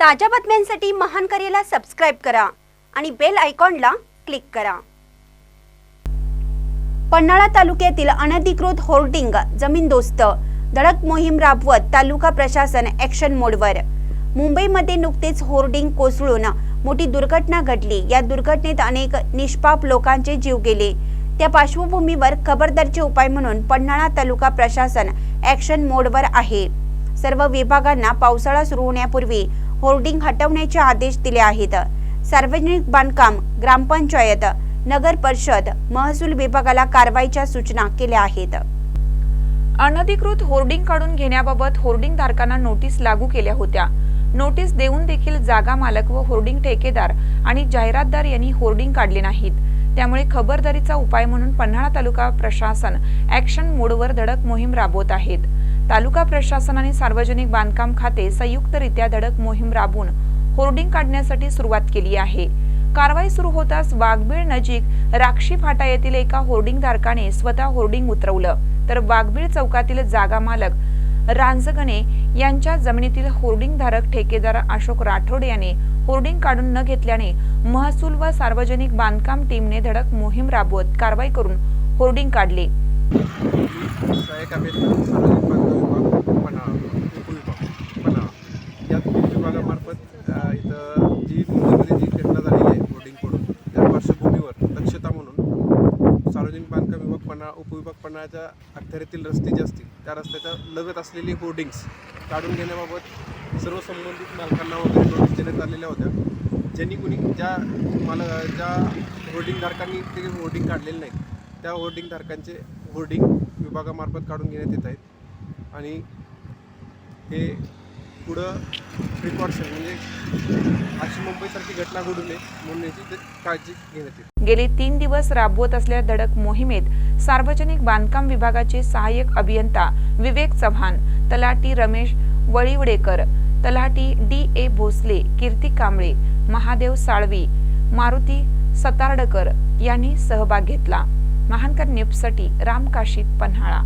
ताज्या बातम्यांसाठी महान करेला सबस्क्राईब करा आणि बेल आयकॉनला क्लिक करा. पन्हाळा तालुक्यातील अनधिकृत होर्डिंग जमीनदोस्त धडक मोहीम राबवत तालुका प्रशासन ॲक्शन मोडवर मुंबईमध्ये नुकतेच होर्डिंग कोसळून मोठी दुर्घटना घडली. या दुर्घटनेत अनेक निष्पाप लोकांचे जीव गेले. त्या पार्श्वभूमीवर खबरदारीचे उपाय म्हणून पन्हाळा तालुका प्रशासन ॲक्शन मोडवर आहे. सर्व विभागांना पावसाळा सुरू होण्यापूर्वी होर्डिंग हटवण्याचे आदेश दिले आहेत. सार्वजनिक बांधकाम ग्रामपंचायत नगर परिषद महसूल विभागाला कारवाईच्या सूचना केल्या आहेत. अनधिकृत होर्डिंग काढून घेण्याबाबत होर्डिंग धारकांना नोटीस लागू केल्या होत्या. नोटीस देऊन देखील जागा मालक व होर्डिंग ठेकेदार आणि जाहिरातदार यांनी होर्डिंग काढले नाहीत. त्यामुळे खबरदारीचा उपाय म्हणून पन्हाळा तालुका प्रशासन ॲक्शन मोडवर धडक मोहीम राबवत आहेत. तालुका प्रशासन आणि सार्वजनिक बांधकाम खाते संयुक्तरित्या धडक मोहीम राबवून होर्डिंग काढण्यासाठी सुरुवात केली आहे. कारवाई सुरू होताच वाघबीळ नजीक राक्षी फाटा येथील एका होर्डिंग धारकाने स्वतः होर्डिंग उतरवलं. तर वाघबीळ चौकातील जागा मालक रांजगणे यांच्या जमिनीतील होर्डिंग धारक ठेकेदार अशोक राठोड याने होर्डिंग काढून न घेतल्याने महसूल व सार्वजनिक बांधकाम टीमने धडक मोहीम राबवत कारवाई करून होर्डिंग काढले सहाय्यक अभियंता सार्वजनिक बांधकाम विभाग पन्हाळा उपविभाग पन्हाळा या विभागामार्फत इथं जी मुंबईमध्ये जी घटना झालेली आहे बोर्डिंग पडून त्या पार्श्वभूमीवर दक्षता म्हणून सार्वजनिक बांधकाम विभाग उपविभागपणाच्या उपविभाग अखत्यारीतील रस्ते जे असतील त्या रस्त्याच्या लगत असलेली होर्डिंग्स काढून घेण्याबाबत सर्व संबंधित मालकांना वगैरे नोटीस देण्यात आलेल्या होत्या. ज्यांनी कुणी ज्या माल ज्या होर्डिंगधारकांनी ते होर्डिंग काढलेले नाहीत त्या होर्डिंगधारकांचे होर्डिंग विभागामार्फत काढून घेण्यात येत आहेत. आणि हे पुढं प्रिकॉशन म्हणजे अशी मुंबईसारखी घटना घडू नये म्हणून याची काळजी घेण्यात येते गेले तीन दिवस राबवत असलेल्या धडक मोहिमेत सार्वजनिक बांधकाम विभागाचे सहाय्यक अभियंता विवेक चव्हाण तलाटी रमेश वळीवडेकर तलाटी डी ए भोसले कीर्ती कांबळे महादेव साळवी मारुती सतार्डकर यांनी सहभाग घेतला. महानकर न्यूजसाठी राम काशीत पन्हाळा.